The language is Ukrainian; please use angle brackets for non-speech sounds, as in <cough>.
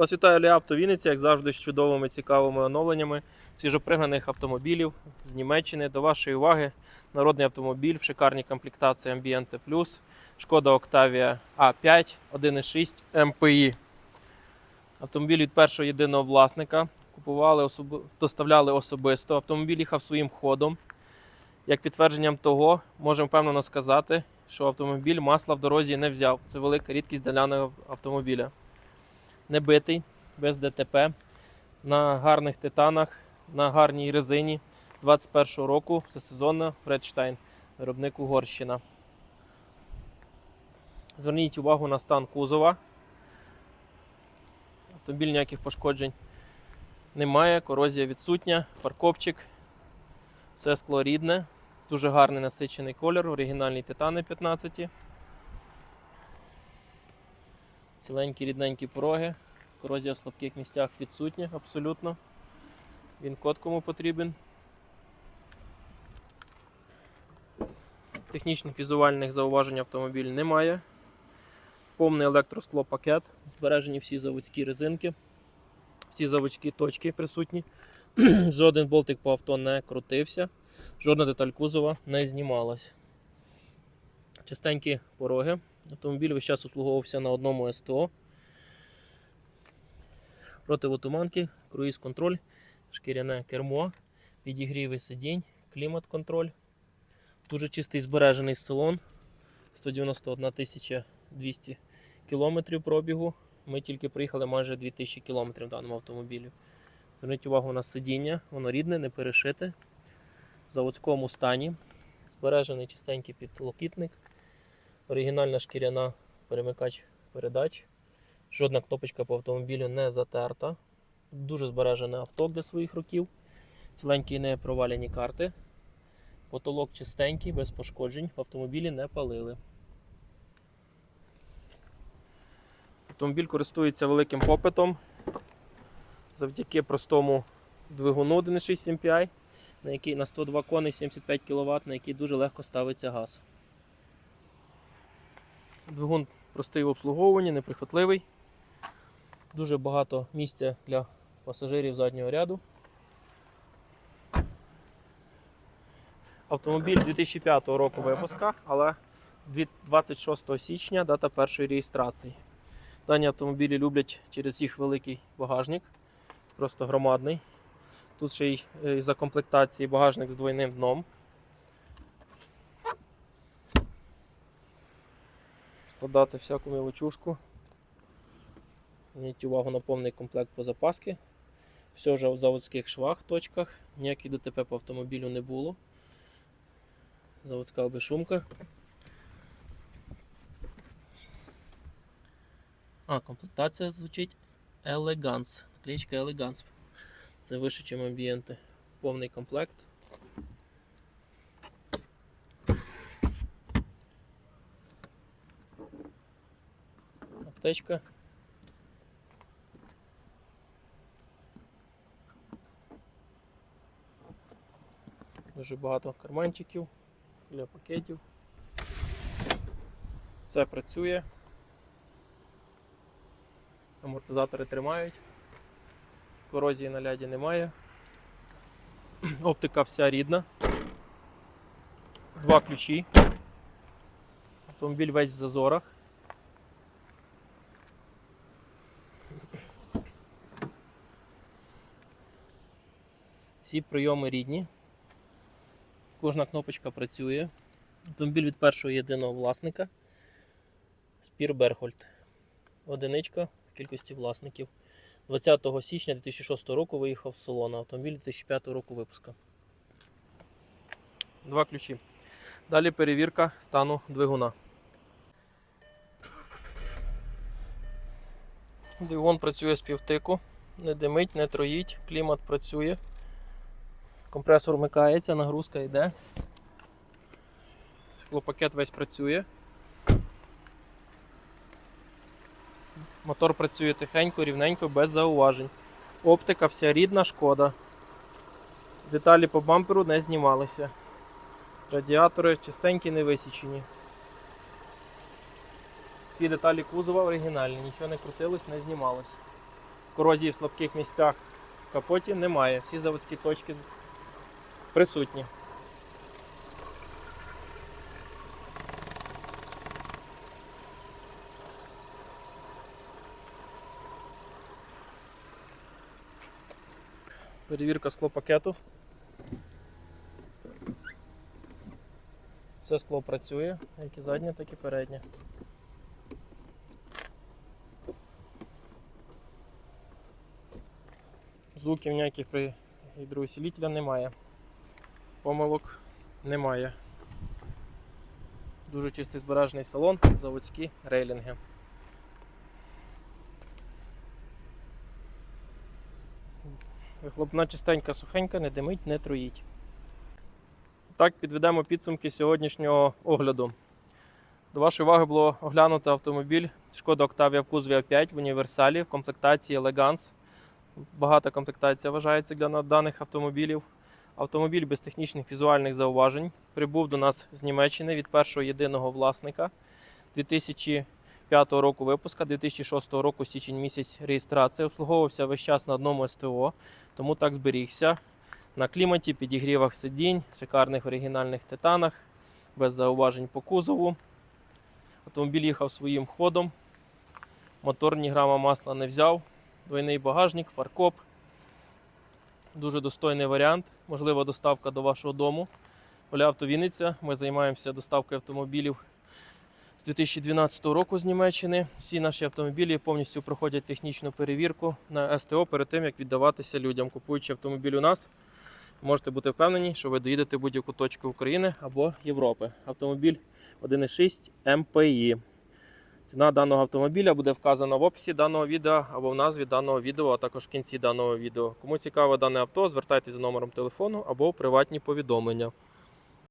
Вас вітаю Ліавто Вінниця, як завжди, з чудовими цікавими оновленнями свіжопригнаних автомобілів з Німеччини. До вашої уваги народний автомобіль в шикарній комплектації Ambiente Plus, Шкода Octavia A5 1.6 MPI. Автомобіль від першого єдиного власника. Купували особи... доставляли особисто. Автомобіль їхав своїм ходом. Як підтвердженням того, можемо впевнено сказати, що автомобіль масла в дорозі не взяв. Це велика рідкість для автомобіля не битий, без ДТП, на гарних титанах, на гарній резині 21-го року, всесезонна Фредштайн, виробник Угорщина. Зверніть увагу на стан кузова. Автомобіль ніяких пошкоджень немає, корозія відсутня, паркопчик, все скло рідне, дуже гарний насичений колір, оригінальні титани 15. Ціленькі рідненькі пороги. Корозія в слабких місцях відсутня абсолютно. Він код кому потрібен. Технічних візуальних зауважень автомобіль немає. Повний електросклопакет. Збережені всі заводські резинки, всі заводські точки присутні. <clears throat> Жоден болтик по авто не крутився, жодна деталь кузова не знімалась. Чистенькі пороги. Автомобіль весь час обслуговувався на одному СТО. Противотуманки, круїз-контроль, шкіряне кермо, підігріви сидінь, клімат-контроль. Дуже чистий збережений салон. 191 200 кілометрів пробігу. Ми тільки приїхали майже 2000 кілометрів в даному автомобілі. Зверніть увагу на сидіння, воно рідне, не перешите. В заводському стані. Збережений чистенький підлокітник. Оригінальна шкіряна перемикач передач. Жодна кнопочка по автомобілю не затерта. Дуже збережене авто для своїх років. Ціленькі не провалені карти. Потолок чистенький, без пошкоджень. В автомобілі не палили. Автомобіль користується великим попитом завдяки простому двигуну 1.6 MPI, на який на 102 коней 75 кВт, на який дуже легко ставиться газ. Двигун простий в обслуговуванні, неприхотливий. Дуже багато місця для пасажирів заднього ряду. Автомобіль 2005 року випуска, але 26 січня дата першої реєстрації. Дані автомобілі люблять через їх великий багажник, просто громадний. Тут ще й е, за комплектації багажник з двойним дном. Складати всяку мілочушку. Зверніть увагу на повний комплект по запаски. Все вже в заводських швах, точках, ніяких ДТП по автомобілю не було. Заводська обешумка. А, комплектація звучить Elegance. Кличка Elegance. Це вище, ніж амбієнти. Повний комплект. Аптечка. Дуже багато карманчиків для пакетів. Все працює. Амортизатори тримають. Корозії на ляді немає. <clears throat> Оптика вся рідна. Два ключі. Автомобіль весь в зазорах. Всі прийоми рідні. Кожна кнопочка працює. Автомобіль від першого єдиного власника. Спір Берхольд. Одиничка в кількості власників. 20 січня 2006 року виїхав з салону. Автомобіль 2005 року випуска. Два ключі. Далі перевірка стану двигуна. Двигун працює з півтику, не димить, не троїть, клімат працює. Компресор вмикається, нагрузка йде. Склопакет весь працює. Мотор працює тихенько, рівненько, без зауважень. Оптика вся рідна, шкода. Деталі по бамперу не знімалися. Радіатори чистенькі, не висічені. Всі деталі кузова оригінальні, нічого не крутилось, не знімалось. корозії в слабких місцях в капоті немає. Всі заводські точки присутні. Перевірка склопакету. Все скло працює, як і заднє, так і переднє. Звуків ніяких при гідроусилителя немає. Помилок немає. Дуже чистий збережений салон, заводські рейлінги. Вихлопна чистенька, сухенька, не димить, не троїть. Так, підведемо підсумки сьогоднішнього огляду. До вашої уваги було оглянути автомобіль Шкода Octavia в кузові А5 в універсалі в комплектації Elegance. Багата комплектація вважається для даних автомобілів. Автомобіль без технічних візуальних зауважень прибув до нас з Німеччини від першого єдиного власника 2005 року випуска, 2006 року січень місяць реєстрації. Обслуговувався весь час на одному СТО, тому так зберігся. На кліматі, підігрівах сидінь, шикарних оригінальних титанах, без зауважень по кузову. Автомобіль їхав своїм ходом. Мотор ні грама масла не взяв. Двойний багажник, фаркоп. Дуже достойний варіант. Можлива доставка до вашого дому. Полявто Вінниця. Ми займаємося доставкою автомобілів з 2012 року з Німеччини. Всі наші автомобілі повністю проходять технічну перевірку на СТО перед тим, як віддаватися людям. Купуючи автомобіль у нас, можете бути впевнені, що ви доїдете будь-яку точку України або Європи. Автомобіль 1.6 МПІ. Ціна даного автомобіля буде вказана в описі даного відео або в назві даного відео, а також в кінці даного відео. Кому цікаве дане авто, звертайтеся за номером телефону або приватні повідомлення.